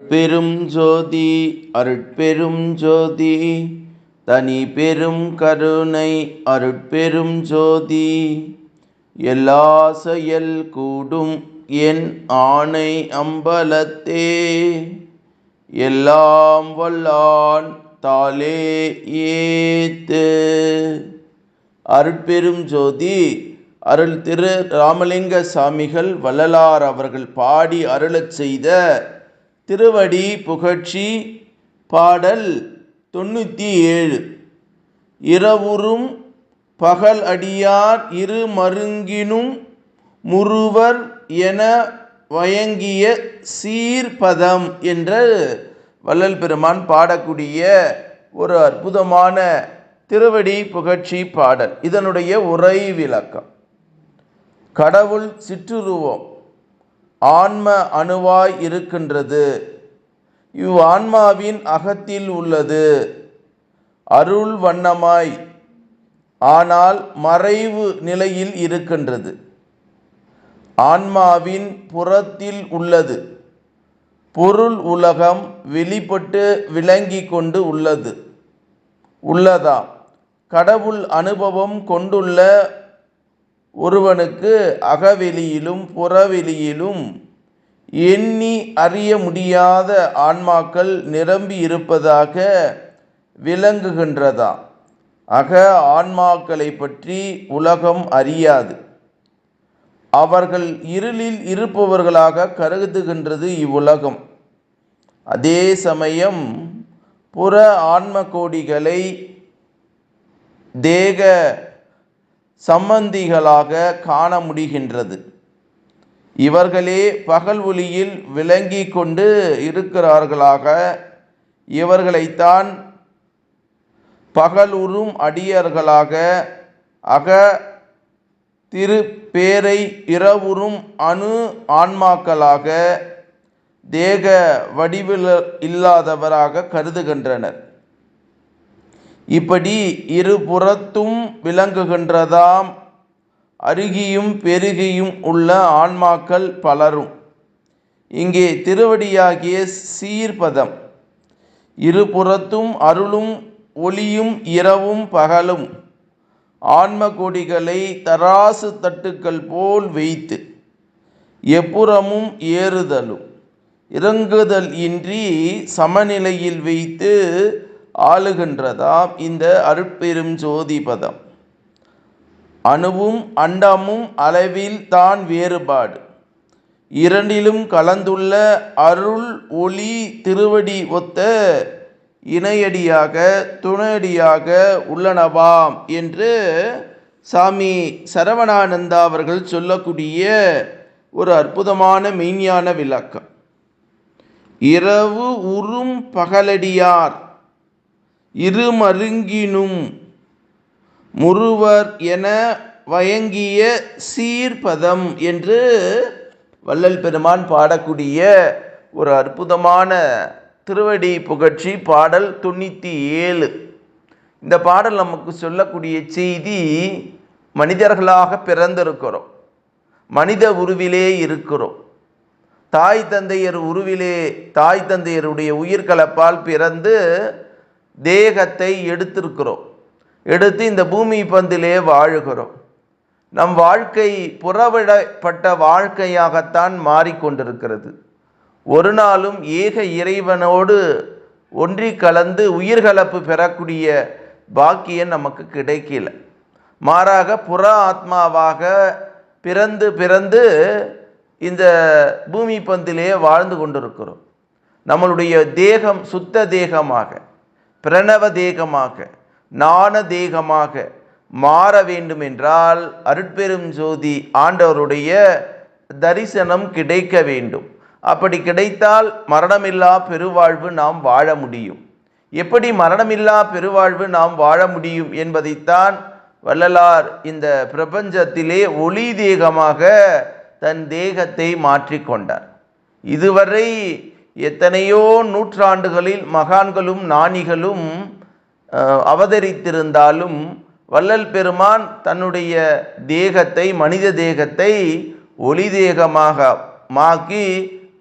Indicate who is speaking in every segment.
Speaker 1: பெரும் ஜோதி அருட்பெரும் ஜோதி. தனி பெரும் கருணை அருட்பெரும் ஜோதி. எல்லா செயல் கூடும் என் ஆணை அம்பலத்தே. எல்லாம் வல்லான் தாளே ஏத்து. அருட்பெரும் ஜோதி அருள் திரு ராமலிங்க சாமிகள் வள்ளலார் அவர்கள் பாடி அருளச் செய்த திருவடி புகழ்ச்சி பாடல் தொண்ணூற்றி ஏழு இரவுறும் பகல் அடியார் இரு மருங்கினும் முருவர் என வயங்கிய சீர்பதம் என்ற வள்ளல் பெருமான் பாடக்கூடிய ஒரு அற்புதமான திருவடி புகழ்ச்சி பாடல். இதனுடைய உரை விளக்கம். கடவுள் சிற்றுருவம். ஆன்ம அணுவாய் இருக்கின்றது. இவ் ஆன்மாவின் அகத்தில் உள்ளது. அருள் வண்ணமாய். ஆனால் மறைவு நிலையில் இருக்கின்றது. ஆன்மாவின் புறத்தில் உள்ளது. பொருள் உலகம் வெளிப்பட்டு விளங்கி கொண்டு உள்ளது. உள்ளதாம். கடவுள் அனுபவம் கொண்டுள்ள ஒருவனுக்கு அகவெளியிலும் புறவெளியிலும் எண்ணி அறிய முடியாத ஆன்மாக்கள் நிரம்பி இருப்பதாக விளங்குகின்றதா? அக ஆன்மாக்களை பற்றி உலகம் அறியாது. அவர்கள் இருளில் இருப்பவர்களாக கருதுகின்றது இவ்வுலகம். அதே சமயம் புற ஆன்ம கோடிகளை தேக சம்பந்திகளாக காண முடிகின்றது இவர்களே பகல் ஒளியில் விளங்கி கொண்டு இருக்கிறார்களாக இவர்களைத்தான் பகலுறும் அடியர்களாக அக திருப்பேரை இரவுறும் அணு ஆன்மாக்களாக தேக வடிவில் இல்லாதவராக கருதுகின்றனர். இப்படி இருபுறத்தும் விளங்குகின்றதாம். அருகியும் பெருகியும் உள்ள ஆன்மாக்கள் பலரும். இங்கே திருவடியாகிய சீர்பதம். இருபுறத்தும் அருளும் ஒளியும் இரவும் பகலும். ஆன்ம கொடிகளை தராசு தட்டுக்கள் போல் வைத்து எப்புறமும் ஏறுதலும். இறங்குதல் இன்றி சமநிலையில் வைத்து ஆளுகின்றதாம் இந்த அருட்பெரும் ஜோதி பதம். அணுவும் அண்டமும் அளவில் தான் வேறுபாடு. இரண்டிலும் கலந்துள்ள அருள் ஒளி திருவடி ஒத்த இணையடியாக துணையடியாக உள்ளனவாம் என்று சாமி சரவணானந்தா அவர்கள் சொல்லக்கூடிய ஒரு அற்புதமான மெய்ஞான விளக்கம். இரவு உறும் பகலடியார் இருமருங்கினும் முருவர் என வயங்கிய சீர்பதம் என்று வள்ளல் பெருமான் பாடக்கூடிய ஒரு அற்புதமான திருவடி புகழ்ச்சி பாடல் தொண்ணூற்றி ஏழு. இந்த பாடல் நமக்கு சொல்லக்கூடிய செய்தி மனிதர்களாக பிறந்திருக்கிறோம். மனித உருவிலே இருக்கிறோம். தாய் தந்தையர் உருவிலே தாய் தந்தையருடைய உயிர்கலப்பால் பிறந்து தேகத்தை எடுத்திருக்கிறோம். எடுத்து இந்த பூமி பந்திலே வாழுகிறோம். நம் வாழ்க்கை புறவிடப்பட்ட வாழ்க்கையாகத்தான் மாறிக்கொண்டிருக்கிறது. ஒரு நாளும் ஏக இறைவனோடு ஒன்றி கலந்து உயிர்கலப்பு பெறக்கூடிய பாக்கியம் நமக்கு கிடைக்கல. மாறாக புற ஆத்மாவாக பிறந்து பிறந்து இந்த பூமி பந்திலே வாழ்ந்து கொண்டிருக்கிறோம். நம்மளுடைய தேகம் சுத்த தேகமாக. பிரணவ தேகமாக நாண தேகமாக மாற வேண்டும் என்றால் அருட்பெரும் ஜோதி ஆண்டவருடைய தரிசனம் கிடைக்க வேண்டும். அப்படி கிடைத்தால் மரணமில்லா பெருவாழ்வு நாம் வாழ முடியும். எப்படி மரணமில்லா பெருவாழ்வு நாம் வாழ முடியும் என்பதைத்தான் வள்ளலார் இந்த பிரபஞ்சத்திலே ஒளி தேகமாக தன் தேகத்தை மாற்றிக்கொண்டார். இதுவரை எத்தனையோ நூற்றாண்டுகளில் மகான்களும் ஞானிகளும் அவதரித்திருந்தாலும் வள்ளல் பெருமான் தன்னுடைய தேகத்தை மனித தேகத்தை ஒளி தேகமாக மாக்கி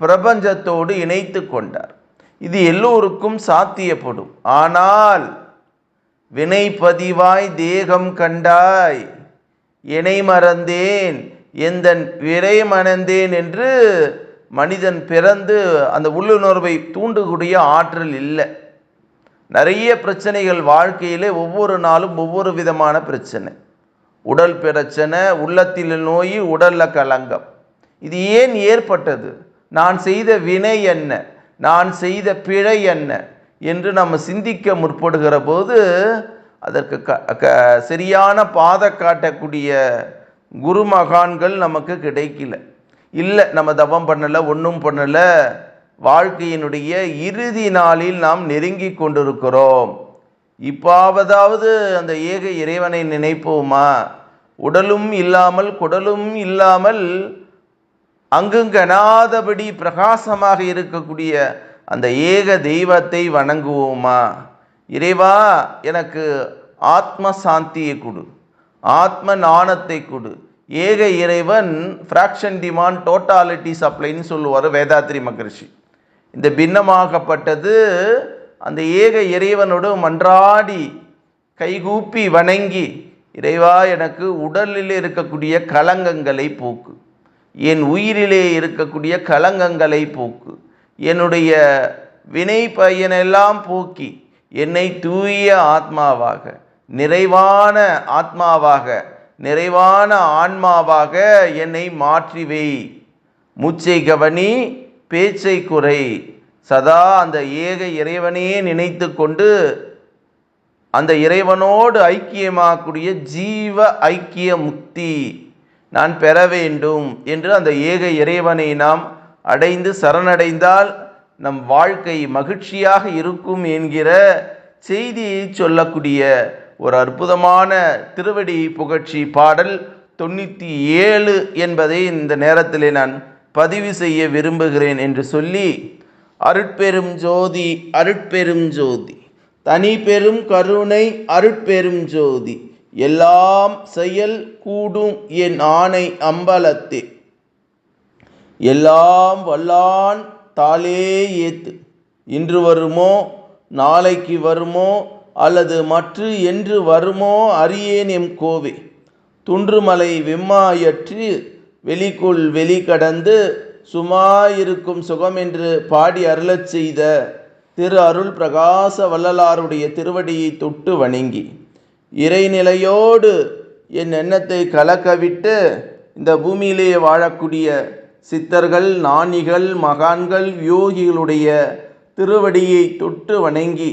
Speaker 1: பிரபஞ்சத்தோடு இணைத்து கொண்டார். இது எல்லோருக்கும் சாத்தியப்படும். ஆனால் வினைப்பதிவாய் தேகம் கண்டாய் இணை மறந்தேன் எந்தன் விரை மணந்தேன் என்று மனிதன் பிறந்து அந்த உள்ளுணர்வை தூண்டக்கூடிய ஆற்றல் இல்லை. நிறைய பிரச்சனைகள் வாழ்க்கையிலே ஒவ்வொரு நாளும் ஒவ்வொரு விதமான பிரச்சனை. உடல் பிரச்சனை உள்ளத்தில் நோய் உடல்ல கலங்கம். இது ஏன் ஏற்பட்டது? நான் செய்த வினை என்ன? நான் செய்த பிழை என்ன? என்று நம்ம சிந்திக்க முற்படுகிற போது அதற்கு க க சரியான பாதை காட்டக்கூடிய குருமகான்கள் நமக்கு கிடைக்கல. இல்லை நம்ம தவம் பண்ணலை ஒன்றும் பண்ணலை. வாழ்க்கையினுடைய இறுதி நாளில் நாம் நெருங்கி கொண்டிருக்கிறோம். இப்பாவதாவது அந்த ஏக இறைவனை நினைப்போமா? உடலும் இல்லாமல் குடலும் இல்லாமல் அங்குங்கனாதபடி பிரகாசமாக இருக்கக்கூடிய அந்த ஏக தெய்வத்தை வணங்குவோமா? இறைவா எனக்கு ஆத்ம சாந்தியை கொடு. ஆத்ம நாணத்தை கொடு. ஏக இறைவன் ஃப்ராக்ஷன் டிமாண்ட் டோட்டாலிட்டி சப்ளைன்னு சொல்லுவார் வேதாத்ரி மகரிஷி. இந்த பின்னமாகப்பட்டது அந்த ஏக இறைவனோடு மன்றாடி கைகூப்பி வணங்கி இறைவா எனக்கு உடலில் இருக்கக்கூடிய கலங்கங்களை போக்கு. என் உயிரிலே இருக்கக்கூடிய கலங்கங்களை போக்கு. என்னுடைய வினை பயனெல்லாம் போக்கி என்னை தூய ஆத்மாவாக நிறைவான ஆத்மாவாக நிறைவான ஆன்மாவாக என்னை மாற்றிவை. மூச்சை கவனி பேச்சை குறை. சதா அந்த ஏக இறைவனையே நினைத்து கொண்டு அந்த இறைவனோடு ஐக்கியமாகக்கூடிய ஜீவ ஐக்கிய முக்தி நான் பெற வேண்டும் என்று அந்த ஏக இறைவனை நாம் அடைந்து சரணடைந்தால் நம் வாழ்க்கை மகிழ்ச்சியாக இருக்கும் என்கிற செய்தியை சொல்லக்கூடிய ஒரு அற்புதமான திருவடி புகழ்ச்சி பாடல் தொண்ணூற்றி ஏழு என்பதை இந்த நேரத்திலே நான் பதிவு செய்ய விரும்புகிறேன் என்று சொல்லி அருட்பெரும் ஜோதி அருட்பெரும் ஜோதி தனி பெரும் கருணை அருட்பெரும் ஜோதி எல்லாம் செயல் கூடும் என் ஆணை அம்பலத்தே. எல்லாம் வல்லான் தாளே ஏத்து. இன்று வருமோ நாளைக்கு வருமோ அல்லது மற்று என்று வருமோ அறியேன் எம் கோவே. துன்றுமலை வெம்மாயற்று வெளிக்குள் வெளி கடந்து சுமாயிருக்கும் சுகம் என்று பாடி அருளச் செய்த திரு அருள் பிரகாச வள்ளலாருடைய திருவடியை தொட்டு வணங்கி இறைநிலையோடு என் எண்ணத்தை கலக்கவிட்டு இந்த பூமியிலேயே வாழக்கூடிய சித்தர்கள் ஞானிகள் மகான்கள் யோகிகளுடைய திருவடியை தொட்டு வணங்கி